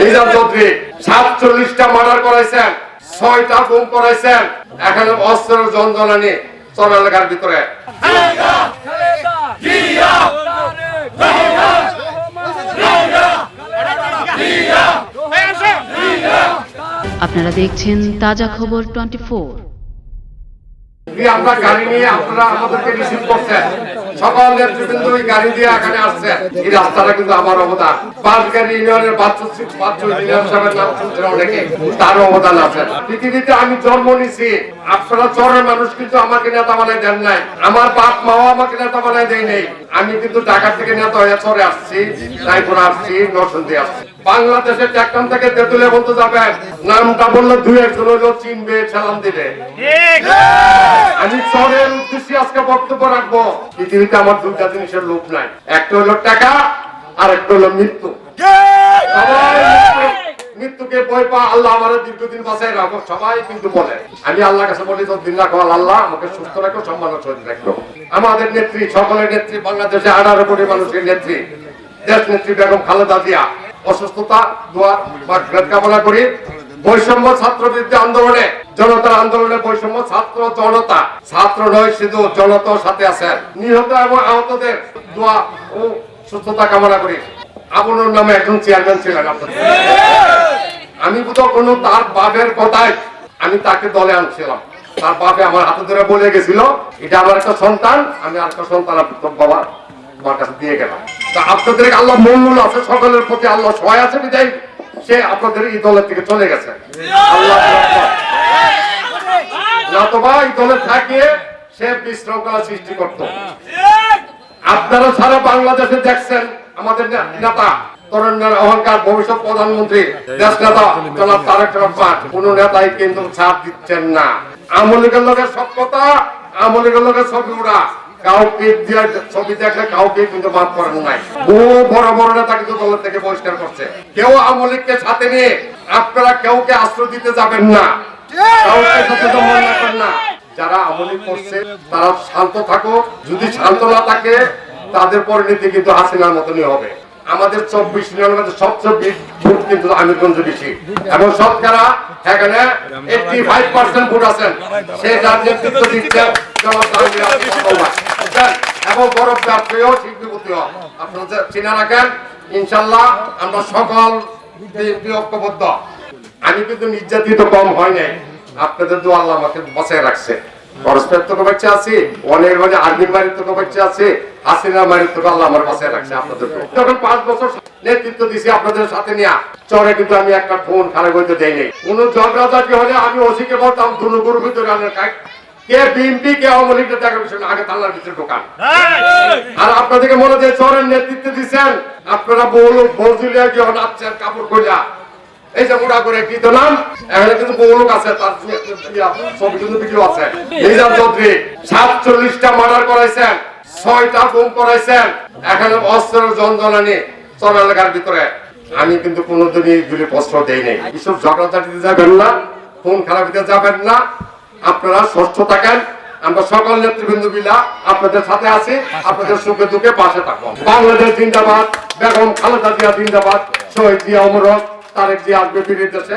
নিজাম চৌধুরী, সাতচল্লিশটা মার্ডার করাইছেন, ছয়টা গুম করাইছেন এখানে অস্ত্র যন্ত্রণা নিয়ে চর এলাকার ভিতরে। আপনারা দেখছেন তাজা খবর টোয়েন্টি পৃথিবীতে আমি জন্ম নিছি। আপনারা চরের মানুষ কিন্তু আমাকে নেতা বানাই দেন নাই। আমার বাপ মাও আমাকে নেতা বানাই দেয় নেই। আমি কিন্তু ঢাকা থেকে নেতা হয়ে চরে আসছি। রায়পুর আসছি, নরসিংদী আসছি। বাংলাদেশের টেকটাম থেকে তেতুলে বলতে যাবেন। নামটা বললে দুই একজন চিনবে সালাম দিবে। চরের উদ্দেশ্যে আজকে বক্তব্য রাখব। পৃথিবীতে আমার দুইটা জিনিসের লোভ নাই। একটা হলো টাকা আর একটা হলো মৃত্যু। মৃত্যুকে ভয় পা আল্লাহ আমার দীর্ঘদিন বাঁচাই রাখো সবাই কিন্তু বলে। আমি আল্লাহ কাছে বলি দিন রাখো আল্লাহ আমাকে সুস্থ রাখো সম্মান শরীর রাখো। আমাদের নেত্রী সকলের নেত্রী বাংলাদেশে আঠারো কোটি মানুষের নেত্রী দেশ নেত্রী বেগম খালেদা জিয়া। অসুস্থতা দোয়া বা কামনা করি। বৈষম্য ছাত্র বিরোধী আন্দোলনে জনতার আন্দোলনে বৈষম্য ছাত্র জনতা। ছাত্র নয় শুধু জনতার সাথে আছেন। নিহত এবং আহতদের দোয়া ও সুস্থতা কামনা করি। আবুনুর নামে একজন চেয়ারম্যান ছিলেন আপনাদের আমি বোধহয় কোনো তার বাপের কথায় আমি তাকে দলে আনছিলাম। তার বাপে আমার হাতে ধরে বলে গেছিল, এটা আমার একটা সন্তান, আমি আর একটা সন্তান আপনার বাবা তোমার কাছে দিয়ে গেলাম। তা আপনাদের আল্লাহ মঙ্গল আছে? সকলের প্রতি আল্লাহ সহায় আছে বিদায়। সে আপনাদের এই দলের থেকে চলে গেছে। নতবা এই দলে থাকিয়ে সে বিশৃঙ্খলা সৃষ্টি করত। আপনারা সারা বাংলাদেশে দেখছেন আমাদের নেতা অহংকার ভবিষ্যৎ প্রধানমন্ত্রী, দেশ নেতা তারেক রহমান। কোন নেতাই কিন্তু ছাড় দিচ্ছেন না। আমলিকের লোকের সভ্যতা আমলিকের লোকের ছবি উড়া কাউকে ছবি দেখলে কাউকে কিন্তু মাফ করেন নাই। বহু বড় বড় নেতা কিন্তু দলের থেকে বহিষ্কার করছে। কেউ আমলিককে সাথে নিয়ে আপনারা কেউকে আশ্রয় দিতে যাবেন না। কাউকে সচেতন মনে রাখবেন না। যারা আমলি করছে, তারা শান্ত থাকো। যদি শান্ত না থাকে, তাদের পরিণতি কিন্তু হাসিনার মতনই হবে। আমাদের চব্বিশ ইউনিয়নের মধ্যে সবচেয়ে ভোট কিন্তু আমিরগঞ্জ বেশি। এবং শতকরা, এখানে এইটি ফাইভ পার্সেন্ট ভোট আছেন। সে যার দিচ্ছেন এবং ব্যবসায়ীও যে চিনে রাখেন, ইনশাল্লাহ আমরা সকল ঐক্যবদ্ধ। আমি কিন্তু নির্যাতিত কম আপনাদের দোয়া আল্লাহ আমাকে রাখছে। তো তো তো আপনাদের পাঁচ বছর নেতৃত্ব দিছি আপনাদের সাথে নিয়ে, চরে কিন্তু আমি একটা ফোন খারাপ হইতে দেই নাই। কোন হলে আমি ওসিকে বলতাম দুনুগুর ভিতরে কে বিএনপি কে আওয়ামী লীগের দেখা বিষয় আগে তাল্লার ভিতরে ঢোকান আর আপনাদেরকে মনে যে চরের নেতৃত্ব দিচ্ছেন আপনারা বজুলিয়া গিয়ে নাচছেন কাপড় কইলা এই যে মোটা করে কি নাম? এখানে কিন্তু বহু লোক আছে তার ছবি কিন্তু ভিডিও আছে। নিজাম চৌধুরী সাতচল্লিশটা মার্ডার করাইছেন ছয়টা গুম করাইছেন। এখানে অস্ত্রের যন্ত্রণা নিয়ে চর এলাকার ভিতরে। আমি কিন্তু কোনোদিনই এগুলি প্রশ্ন দেই নাই। এসব ঝগড়াঝাটিতে যাবেন না ফোন খারাপিতে যাবেন না। আপনারা স্বচ্ছ থাকেন। আমরা সকল নেতৃবৃন্দ মিলা আপনাদের সাথে আছি। আপনাদের সুখে দুঃখে পাশে থাকব। বাংলাদেশ জিন্দাবাদ বেগম খালেদা জিয়া জিন্দাবাদ শহীদ জিয়া অমরত তারেক জিয়া আসবে ফিরে দেশে।